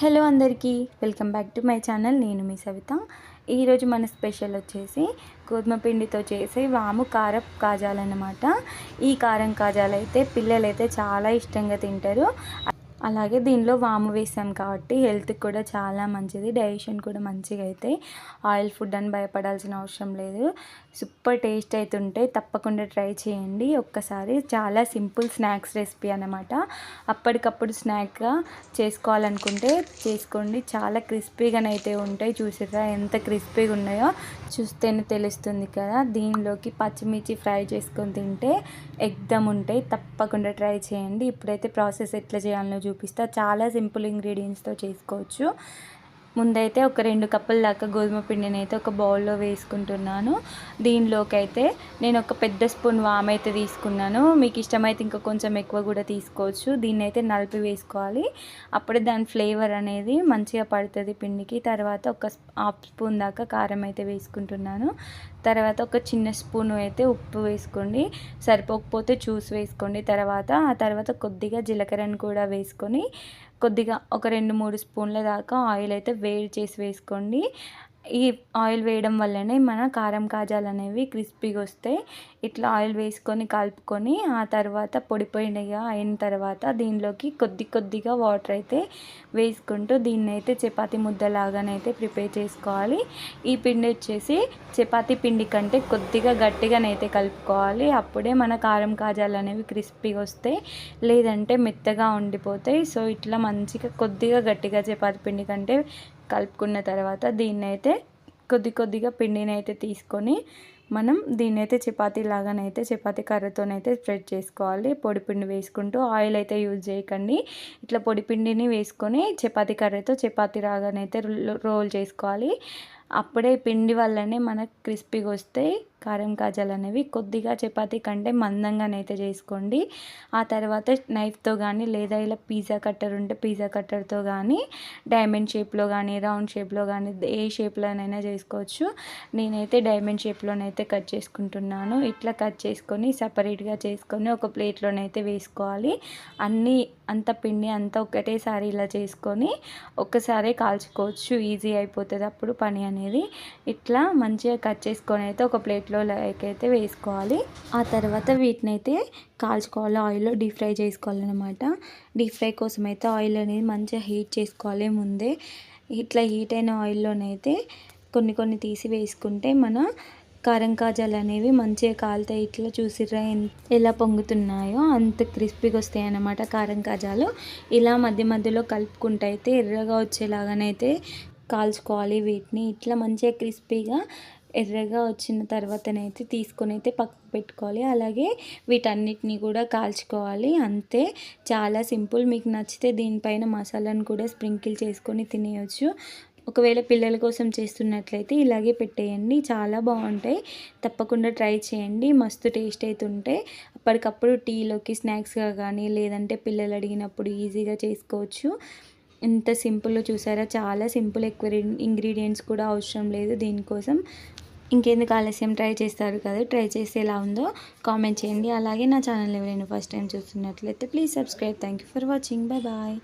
Hello అందరికీ welcome back to my channel. నేను మీ సవిత. ఈరోజు మన స్పెషల్ వచ్చేసి గోధుమ పిండితో చేసే వాము కారం కాజాలన్నమాట. ఈ కారం కాజాలు అయితే పిల్లలైతే చాలా ఇష్టంగా తింటారు. అలాగే దీనిలో వాము వేసాం కాబట్టి హెల్త్కి కూడా చాలా మంచిది. డైజెషన్ కూడా మంచిగా అయితే ఆయిల్ ఫుడ్ అని భయపడాల్సిన అవసరం లేదు. సూపర్ టేస్ట్ అయితే ఉంటాయి తప్పకుండా ట్రై చేయండి. ఒక్కసారి చాలా సింపుల్ స్నాక్స్ రెసిపీ అనమాట అప్పటికప్పుడు స్నాక్గా చేసుకోవాలనుకుంటే చేసుకోండి. చాలా క్రిస్పీగానైతే ఉంటాయి. చూసారా ఎంత క్రిస్పీగా ఉన్నాయో చూస్తేనే తెలుస్తుంది కదా. దీనిలోకి పచ్చిమిర్చి ఫ్రై చేసుకొని తింటే ఎగ్దమ్ ఉంటాయి. తప్పకుండా ట్రై చేయండి. ఇప్పుడైతే ప్రాసెస్ ఎట్లా చేయాలో చూపిస్తా. చాలా సింపుల్ ఇంగ్రీడియంట్స్తో చేసుకోవచ్చు. ముందైతే ఒక రెండు కప్పుల దాకా గోధుమ పిండిని అయితే ఒక బౌల్లో వేసుకుంటున్నాను. దీనిలోకి అయితే నేను ఒక పెద్ద స్పూన్ వామ్ అయితే తీసుకున్నాను. మీకు ఇష్టమైతే ఇంకా కొంచెం ఎక్కువ కూడా తీసుకోవచ్చు. దీన్ని అయితే నలిపి వేసుకోవాలి. అప్పుడే దాని ఫ్లేవర్ అనేది మంచిగా పడుతుంది పిండికి. తర్వాత ఒక హాఫ్ స్పూన్ దాకా కారం అయితే వేసుకుంటున్నాను. తర్వాత ఒక చిన్న స్పూన్ అయితే ఉప్పు వేసుకోండి. సరిపోకపోతే చూసి వేసుకోండి. తర్వాత ఆ తర్వాత కొద్దిగా జీలకర్రను కూడా వేసుకొని కొద్దిగా ఒక రెండు మూడు స్పూన్ల దాకా ఆయిల్ అయితే వేడి చేసి వేసుకోండి. ఈ ఆయిల్ వేయడం వల్లనే మన కారం కాజాలు అనేవి క్రిస్పీగా వస్తాయి. ఇట్లా ఆయిల్ వేసుకొని కలుపుకొని ఆ తర్వాత పొడి పొడిగా అయిన తర్వాత దీనిలోకి కొద్ది కొద్దిగా వాటర్ అయితే వేసుకుంటూ దీన్ని అయితే చపాతి ముద్దలాగానైతే ప్రిపేర్ చేసుకోవాలి. ఈ పిండి వచ్చేసి చపాతి పిండి కంటే కొద్దిగా గట్టిగానైతే కలుపుకోవాలి. అప్పుడే మన కారం కాజాలు అనేవి క్రిస్పీగా వస్తాయి. లేదంటే మెత్తగా ఉండిపోతాయి. సో ఇట్లా మంచిగా కొద్దిగా గట్టిగా చపాతి పిండి కంటే కలుపుకున్న తర్వాత దీన్ని అయితే కొద్ది కొద్దిగా పిండిని అయితే తీసుకొని మనం దీన్ని అయితే చపాతీ లాగానైతే చపాతీ కర్రతోనైతే స్ప్రెడ్ చేసుకోవాలి. పొడిపిండి వేసుకుంటూ ఆయిల్ అయితే యూజ్ చేయకండి. ఇట్లా పొడిపిండిని వేసుకొని చపాతీ కర్రతో చపాతీ లాగానైతే రోల్ చేసుకోవాలి. అప్పుడే పిండి వల్లనే మనకు క్రిస్పీగా వస్తాయి. కారం కాజాలు అనేవి కొద్దిగా చపాతీ కంటే మందంగానైతే చేసుకోండి. ఆ తర్వాత నైఫ్తో కానీ లేదా ఇలా పిజ్జా కట్టర్ ఉంటే పిజ్జా కట్టర్తో కానీ డైమండ్ షేప్లో కానీ రౌండ్ షేప్లో కానీ ఏ షేప్లోనైనా చేసుకోవచ్చు. నేనైతే డైమండ్ షేప్లోనైతే కట్ చేసుకుంటున్నాను. ఇట్లా కట్ చేసుకొని సపరేట్గా చేసుకొని ఒక ప్లేట్లోనైతే వేసుకోవాలి. అన్నీ అంత పిండి అంతా ఒకటేసారి ఇలా చేసుకొని ఒక్కసారే కాల్చుకోవచ్చు. ఈజీ అయిపోతుంది అప్పుడు పని అనేది. ఇట్లా మంచిగా కట్ చేసుకొని అయితే ఒక ప్లేట్లో అయితే వేసుకోవాలి. ఆ తర్వాత వీటిని అయితే కాల్చుకోవాలి. ఆయిల్లో డీప్ ఫ్రై చేసుకోవాలన్నమాట. డీప్ ఫ్రై కోసం అయితే ఆయిల్ అనేది మంచిగా హీట్ చేసుకోవాలి ముందే. ఇట్లా హీట్ అయిన ఆయిల్లోనైతే కొన్ని కొన్ని తీసి వేసుకుంటే మన కారం కాజాలు అనేవి మంచిగా కాలుతాయి. ఇట్లా చూసిర్రా ఎలా పొంగుతున్నాయో అంత క్రిస్పీగా వస్తాయి అన్నమాట కారం కాజాలు. ఇలా మధ్య మధ్యలో కలుపుకుంటే అయితే ఎర్రగా వచ్చేలాగానైతే కాల్చుకోవాలి వీటిని. ఇట్లా మంచిగా క్రిస్పీగా ఎర్రగా వచ్చిన తర్వాతనైతే తీసుకొని అయితే పక్కకు పెట్టుకోవాలి. అలాగే వీటన్నిటిని కూడా కాల్చుకోవాలి. అంతే. చాలా సింపుల్. మీకు నచ్చితే దీనిపైన మసాలాను కూడా స్ప్రింకిల్ చేసుకొని తినేయచ్చు. ఒకవేళ పిల్లల కోసం చేస్తున్నట్లయితే ఇలాగే పెట్టేయండి. చాలా బాగుంటాయి. తప్పకుండా ట్రై చేయండి. మస్తు టేస్ట్ అవుతుంటే అప్పటికప్పుడు టీలోకి స్నాక్స్గా కానీ లేదంటే పిల్లలు అడిగినప్పుడు ఈజీగా చేసుకోవచ్చు. ఎంత సింపుల్ చూసారా? చాలా సింపుల్. ఎక్కువ ఇంగ్రీడియంట్స్ కూడా అవసరం లేదు దీనికోసం. ఇంకెందుకు ఆలస్యం? ట్రై చేస్తారు కదా ట్రై చేస్తే ఎలా ఉందో కామెంట్ చేయండి. అలాగే నా ఛానల్ ఎవరైనా ఫస్ట్ టైం చూస్తున్నట్లయితే please subscribe. Thank you for watching. Bye bye.